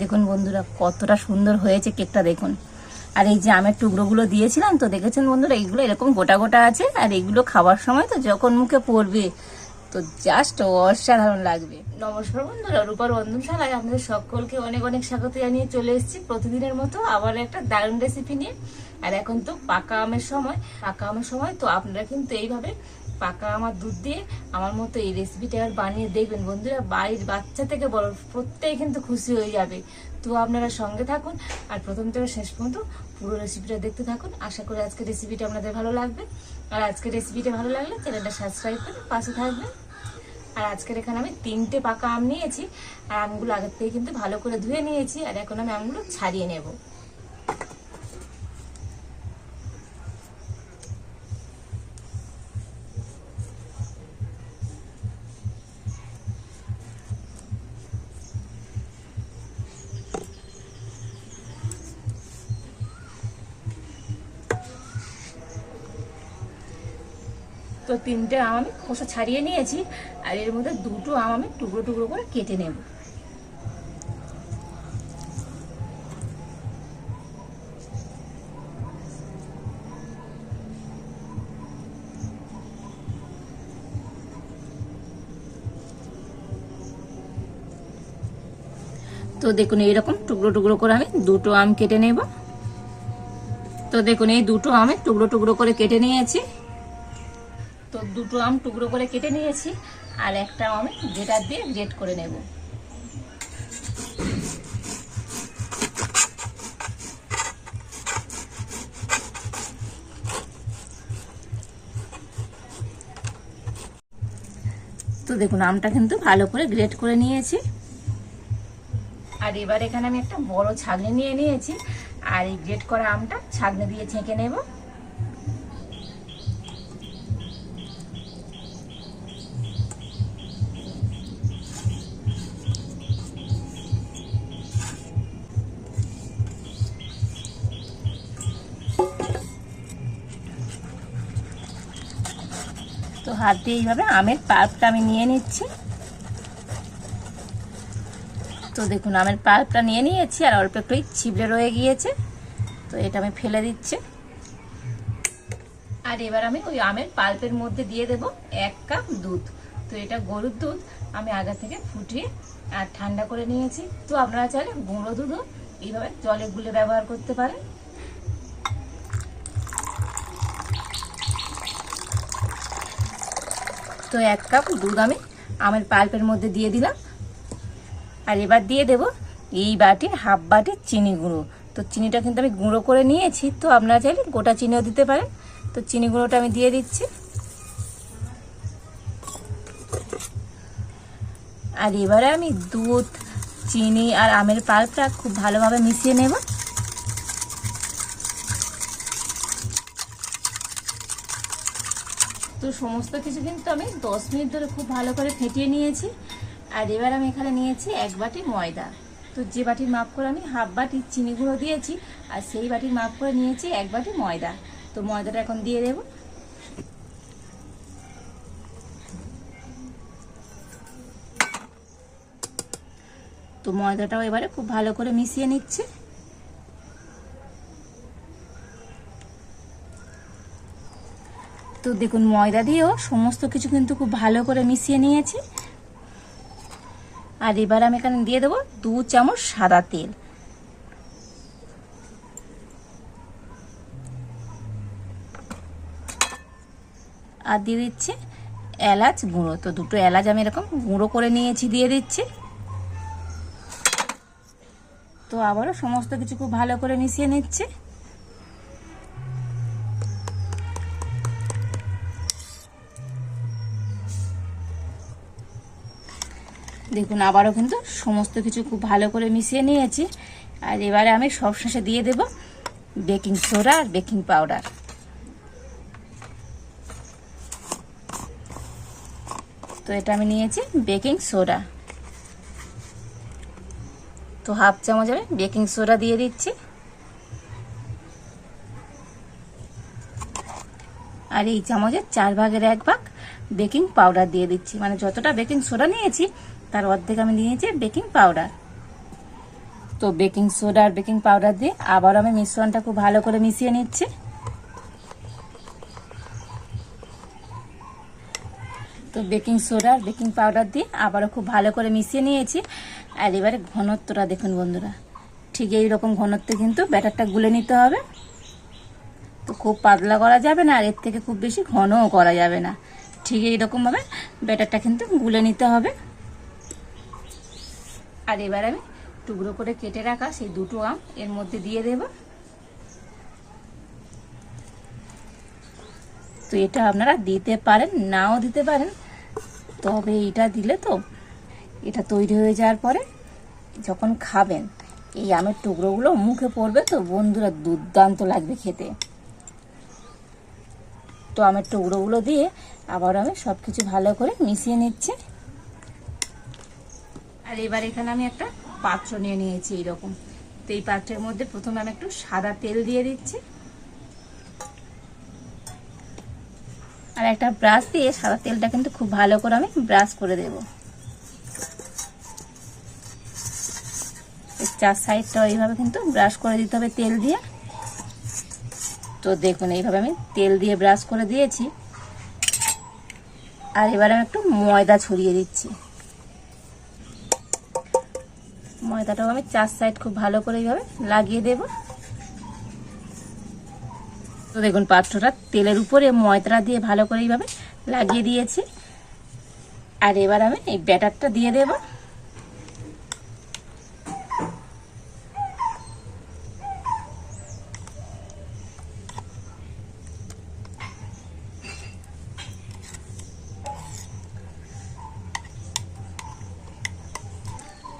দেখুন বন্ধুরা, কতটা সুন্দর হয়েছে কেকটা দেখুন। আর এই যে আমের টুকরোগুলো দিয়েছিলাম তো, দেখেছেন বন্ধুরা? এইগুলো এরকম গোটা গোটা আছে, আর এগুলো খাওয়ার সময় তো যখন মুখে পড়বে, তো জাস্ট অসাধারণ লাগবে। নমস্কার বন্ধুরা রূপার বন্ধুশালায় আপনাদের সকলকে অনেক অনেক স্বাগত জানিয়ে চলে এসেছি প্রতিদিনের মতো আবার একটা দারুণ রেসিপি নিয়ে। আর এখন তো পাকা আমের সময়, পাকা আমের সময়, তো আপনারা কিন্তু এইভাবে পাকা আমার দুধ দিয়ে আমার মতো এই রেসিপিটা আর বানিয়ে দেখবেন বন্ধুরা। বাড়ির বাচ্চা থেকে বড় প্রত্যেকে কিন্তু খুশি হয়ে যাবে। তো আপনারা সঙ্গে থাকুন আর প্রথম থেকে শেষ পর্যন্ত পুরো রেসিপিটা দেখতে থাকুন। আশা করি আজকের রেসিপিটা আপনাদের ভালো লাগবে। আর আজকের রেসিপিটা ভালো লাগলে চ্যানেলটা সাবস্ক্রাইব করে পাশে থাকবেন। আর আজকের এখানে আমি তিনটে পাকা আম নিয়েছি। আর আমগুলো আগের থেকে কিন্তু ভালো করে ধুয়ে নিয়েছি। আর এখন আমি আমগুলো ছাড়িয়ে নেব। তো তিনটে আম আমি খোসা ছাড়িয়ে নিয়েছি, আর এর মধ্যে দুটো আম আমি টুকরো টুকরো করে কেটে নেব। তো দেখুন, এইরকম টুকরো টুকরো করে আমি দুটো আম কেটে নেব। তো দেখুন, এই দুটো আমি টুকরো টুকরো করে কেটে নিয়েছি। দুটো আম টুকরো করে কেটে নিয়েছি, আর একটা আম গ্রেটার দিয়ে গ্রেট করে নেব। তো দেখুন, আমটা কিন্তু ভালো করে গ্রেট করে নিয়েছি। আর এবার এখানে আমি একটা বড় ছাগনি নিয়ে নিয়েছি, আর এই গ্রেট করা আমটা ছাগনি দিয়ে ছেঁকে নেব। হাত দিয়ে এইভাবে আমের পাল্পটা আমি নিয়ে নিচ্ছি। তো দেখুন, আমের পাল্পটা নিয়ে নিয়েছি আর অল্প একটু ছিবড়ে রয়ে গিয়েছে। তো এটা আমি ফেলে দিচ্ছি। আর এবার আমি ওই আমের পাল্পের মধ্যে দিয়ে দেব এক কাপ দুধ। তো এটা গরুর দুধ, আমি আগে থেকে ফুটিয়ে আর ঠান্ডা করে নিয়েছি। তো আপনারা চাইলে গুঁড়ো দুধও এইভাবে জলে গুলে ব্যবহার করতে পারেন। তো এক কাপ দুধ আমি আমের পাল্পের মধ্যে দিয়ে দিলাম। আর এবার দিয়ে দেব এই বাটির হাফ বাটির চিনি গুঁড়ো। তো চিনিটা কিন্তু আমি গুঁড়ো করে নিয়েছি, তো আপনারা চাইলে গোটা চিনিও দিতে পারেন। তো চিনি গুঁড়োটা আমি দিয়ে দিচ্ছি। আর এবারে আমি দুধ, চিনি আর আমের পাল্পটা খুব ভালোভাবে মিশিয়ে নেব। সমস্ত কিছু কিন্তু আমি দশ মিনিট ধরে খুব ভালো করে ফেটিয়ে নিয়েছি। আর এবার আমি এখানে নিয়েছি এক বাটি ময়দা। তো যে বাটির মাপ করে আমি হাফ বাটি চিনি গুঁড়ো দিয়েছি আর সেই বাটির মাপ করে নিয়েছি এক বাটি ময়দা। তো ময়দাটা এখন দিয়ে দেবো। তো ময়দাটাও এবারে খুব ভালো করে মিশিয়ে নিচ্ছে। তো দেখুন, ময়দা দিয়েও সমস্ত কিছু কিন্তু খুব ভালো করে মিশিয়ে নিয়েছি। আর এবার আমি এখানে দিয়ে দেবো দু চামচ সাদা তেল। আর দিয়ে দিচ্ছি এলাচ গুঁড়ো। তো দুটো এলাচ আমি এরকম গুঁড়ো করে নিয়েছি, দিয়ে দিচ্ছি। তো আবারও সমস্ত কিছু খুব ভালো করে মিশিয়ে নিচ্ছি। দেখুন, আবারও কিন্তু সমস্ত কিছু খুব ভালো করে মিশিয়ে নিয়েছি। আর এবারে আমি সব শেষে দিয়ে দেব বেকিং সোডা আর বেকিং পাউডার। তো এটা আমি নিয়েছি বেকিং সোডা। তো হাফ চামচ আমি বেকিং সোডা দিয়ে দিচ্ছি। আর এই চামচের চার ভাগের এক ভাগ বেকিং পাউডার দিয়ে দিচ্ছি। মানে যতটা বেকিং সোডা নিয়েছি তার অর্ধেক আমি নিয়েছি বেকিং পাউডার। তো বেকিং সোডা আর বেকিং পাউডার দিয়ে আবার আমি মিশ্রণটা খুব ভালো করে মিশিয়ে নিচ্ছি। তো বেকিং সোডা আর বেকিং পাউডার দিয়ে আবারও খুব ভালো করে মিশিয়ে নিয়েছি। আর এবারে ঘনত্বটা দেখুন বন্ধুরা, ঠিক এই রকম ঘনত্বে কিন্তু ব্যাটারটা গুলে নিতে হবে। তো খুব পাতলা করা যাবে না আর এর থেকে খুব বেশি ঘনও করা যাবে না। ঠিক এইরকমভাবে ব্যাটারটা কিন্তু গুলে নিতে হবে। আর এবার আমি টুকরো করে কেটে রাখা সেই দুটো আম এর মধ্যে দিয়ে দেব। তো এটা আপনারা দিতে পারেন, নাও দিতে পারেন। তবে এটা দিলে তো এটা তৈরি হয়ে যাওয়ার পরে যখন খাবেন, এই আমের টুকরোগুলো মুখে পড়বে তো বন্ধুরা দুর্দান্ত লাগবে খেতে। তো আমের টুকরোগুলো দিয়ে আবার আমি সব কিছু ভালো করে মিশিয়ে নিচ্ছি। আর এবার এখানে আমি একটা পাত্র নিয়ে নিয়েছি এইরকম। তো এই পাত্রের মধ্যে প্রথমে আমি একটু সাদা তেল দিয়ে দিচ্ছি। আর একটা ব্রাশ দিয়ে সাদা তেলটা কিন্তু খুব ভালো করে আমি ব্রাশ করে দেব। চার সাইডটা এইভাবে কিন্তু ব্রাশ করে দিতে হবে তেল দিয়ে। তো দেখুন, এইভাবে আমি তেল দিয়ে ব্রাশ করে দিয়েছি। আর এবার আমি একটু ময়দা ছড়িয়ে দিচ্ছি। ময়দাটাও আমি চার সাইড খুব ভালো করে এইভাবে লাগিয়ে দেব। তো দেখুন, পাত্রটা তেলের উপরে ময়দাটা দিয়ে ভালো করে এইভাবে লাগিয়ে দিয়েছি। আর এবার আমি এই ব্যাটারটা দিয়ে দেব।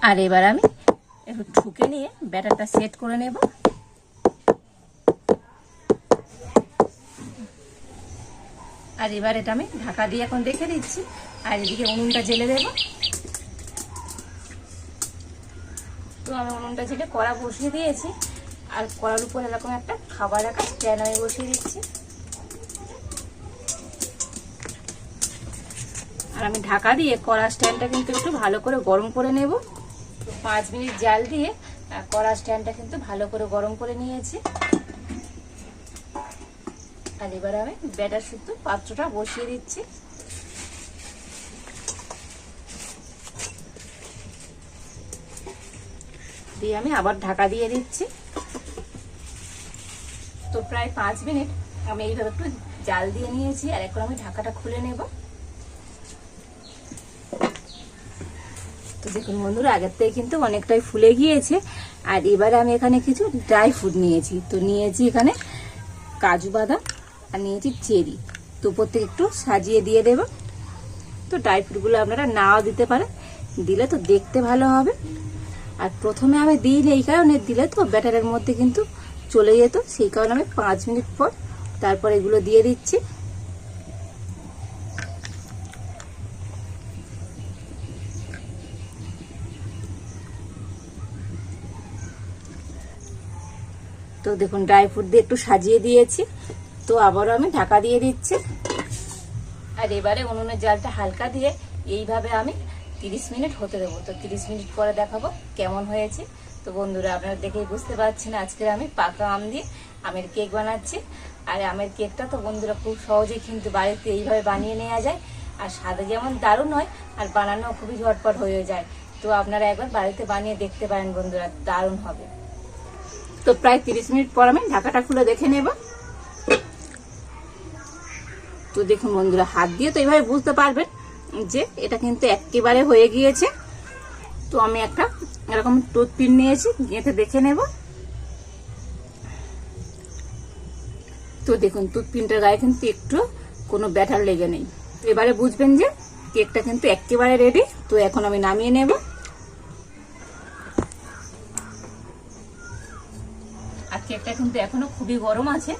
আর এবার আমি একটু ঠুকে নিয়ে ব্যাটারটা সেট করে নেব। আর এবার এটা আমি ঢাকা দিয়ে এখন রেখে দিচ্ছি। আর এদিকে উনুনটা জেলে দেব। তো আমি উনুনটা জেলে কড়া বসিয়ে দিয়েছি। আর কড়ার উপর এরকম একটা খাবার রাখা স্ট্যান্ড আমি বসিয়ে দিচ্ছি। আর আমি ঢাকা দিয়ে কড়া স্ট্যান্ডটা কিন্তু একটু ভালো করে গরম করে নেব। পাঁচ মিনিট জাল দিয়ে কড়া স্ট্যান্ডটা কিন্তু ভালো করে গরম করে নিয়েছি। আর এবার আমি ব্যাটার শুদ্ধ পাত্রটা বসিয়ে দিচ্ছি। দিয়ে আমি আবার ঢাকা দিয়ে দিচ্ছি। তো প্রায় পাঁচ মিনিট আমি এইভাবে একটু জাল দিয়ে নিয়েছি, আর এখন আমি ঢাকাটা খুলে নেব। দেখুন বন্ধুরা, আগের থেকে কিন্তু অনেকটাই ফুলে গিয়েছে। আর এবারে আমি এখানে কিছু ড্রাই ফ্রুট নিয়েছি। তো নিয়েছি এখানে কাজু বাদাম আর নিয়েছি চেরি। তো উপর থেকে একটু সাজিয়ে দিয়ে দেব। তো ড্রাই ফ্রুটগুলো আপনারা নাও দিতে পারেন। দিলে তো দেখতে ভালো হবে। আর প্রথমে আমি দিইনি এই কারণে, দিলে তো ব্যাটারের মধ্যে কিন্তু চলে যেত। সেই কারণে আমি পাঁচ মিনিট পর তারপর এগুলো দিয়ে দিচ্ছি। তো দেখুন ড্রাই ফ্রুট দিয়ে একটু সাজিয়ে দিয়েছি। তো আবারও আমি ঢাকা দিয়ে দিচ্ছি। আর এবারে উনুনের জালটা হালকা দিয়ে এইভাবে আমি তিরিশ মিনিট হতে দেবো। তো তিরিশ মিনিট পরে দেখাবো কেমন হয়েছে। তো বন্ধুরা, আপনারা দেখেই বুঝতে পারছেন, আজকে আমি পাকা আম দিয়ে আমের কেক বানাচ্ছি। আর আমের কেকটা তো বন্ধুরা খুব সহজেই কিন্তু বাড়িতে এইভাবে বানিয়ে নেওয়া যায়। আর স্বাদে যেমন দারুণ হয়, আর বানানো খুবই ঝটপট হয়ে যায়। তো আপনারা একবার বাড়িতে বানিয়ে দেখতে পারেন বন্ধুরা, দারুণ হবে। তো প্রায় তিরিশ মিনিট পর আমি ঢাকাটা খুলে দেখে নেব। তো দেখুন বন্ধুরা, হাত দিয়ে তো এইভাবে বুঝতে পারবেন যে এটা কিন্তু একেবারে হয়ে গিয়েছে। তো আমি একটা এরকম টুথপিন নিয়েছি, গেঁথে দেখে নেব। তো দেখুন টুথপিনটার গায়ে কিন্তু একটু কোনো ব্যাটার লেগে নেই। এবারে বুঝবেন যে কেকটা কিন্তু একেবারে রেডি তো এখন আমি নামিয়ে নেব। কিন্তু এখনও খুবই গরম আছে।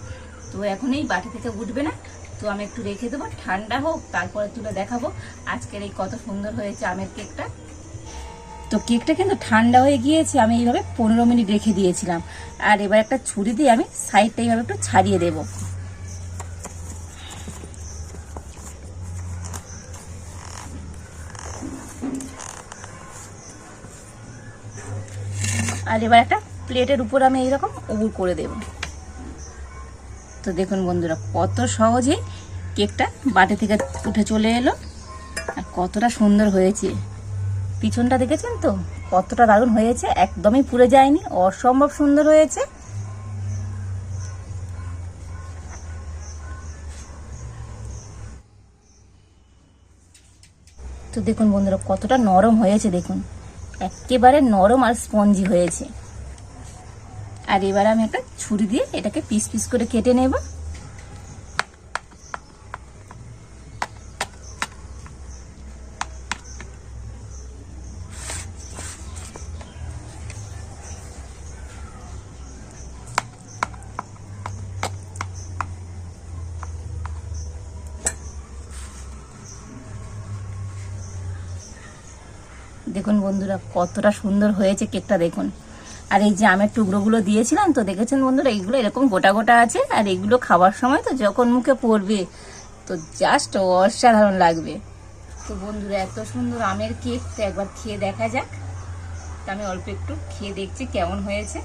তো এখন এই বাটি থেকে উঠবে না। তো আমি একটু রেখে দেবো। ঠান্ডা হোক, তারপরে তুলে দেখাবো। আজকের এই কত সুন্দর হয়েছে আমের কেকটা। তো কেকটা কিন্তু ঠান্ডা হয়ে গিয়েছে, আমি এইভাবে পনেরো মিনিট রেখে দিয়েছিলাম। আর এবার একটা ছুরি দিয়ে আমি সাইডটা এইভাবে একটু ছাড়িয়ে দেব। আর এবার একটা প্লেটের উপর আমি এইরকম উবুর করে দেব। তো দেখুন বন্ধুরা, কত সহজেই কেকটা বাটি থেকে উঠে চলে এলো আর কতটা সুন্দর হয়েছে। পিছনটা দেখেছেন তো? কতটা দারুণ হয়েছে, একদমই পুড়ে যায়নি, অসম্ভব সুন্দর হয়েছে। তো দেখুন বন্ধুরা, কতটা নরম হয়েছে, দেখুন। একেবারে নরম আর স্পঞ্জি হয়েছে। আর এবার আমি একটা ছুরি দিয়ে এটাকে পিস পিস করে কেটে নেব। দেখুন বন্ধুরা, কতটা সুন্দর হয়েছে কেকটা, দেখুন। আর এই যে আমের টুকরোগুলো দিয়েছিলাম তো দেখেছেন বন্ধুরা এইগুলো এরকম গোটা গোটা আছে আর এগুলো খাওয়ার সময় তো যখন মুখে পড়বে, তো জাস্ট অসাধারণ লাগবে। তো বন্ধুরা, এত সুন্দর আমের কেক, তো একবার খেয়ে দেখা যাক। তো আমি অল্প একটু খেয়ে দেখছি কেমন হয়েছে।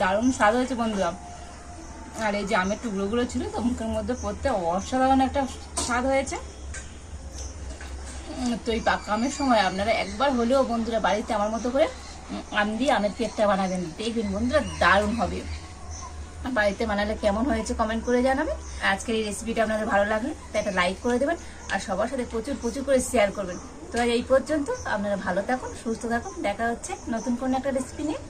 দারুণ স্বাদ হয়েছে বন্ধুরা। আর এই যে আমের টুকরোগুলো ছিল তো মুখের মধ্যে পড়তে অসাধারণ একটা স্বাদ হয়েছে। তো এই পাকা আমের সময় আপনারা একবার হলেও বন্ধুরা বাড়িতে আমার মতো করে আম দিয়ে আমের পেটটা বানাবেন। দেখবেন বন্ধুরা দারুণ হবে। বাড়িতে বানালে কেমন হয়েছে কমেন্ট করে জানাবেন। আজকের এই রেসিপিটা আপনাদের ভালো লাগলে তো একটা লাইক করে দেবেন আর সবার সাথে প্রচুর প্রচুর করে শেয়ার করবেন। তো এই পর্যন্ত, আপনারা ভালো থাকুন, সুস্থ থাকুন। দেখা হচ্ছে নতুন কোনো একটা রেসিপি নিয়ে।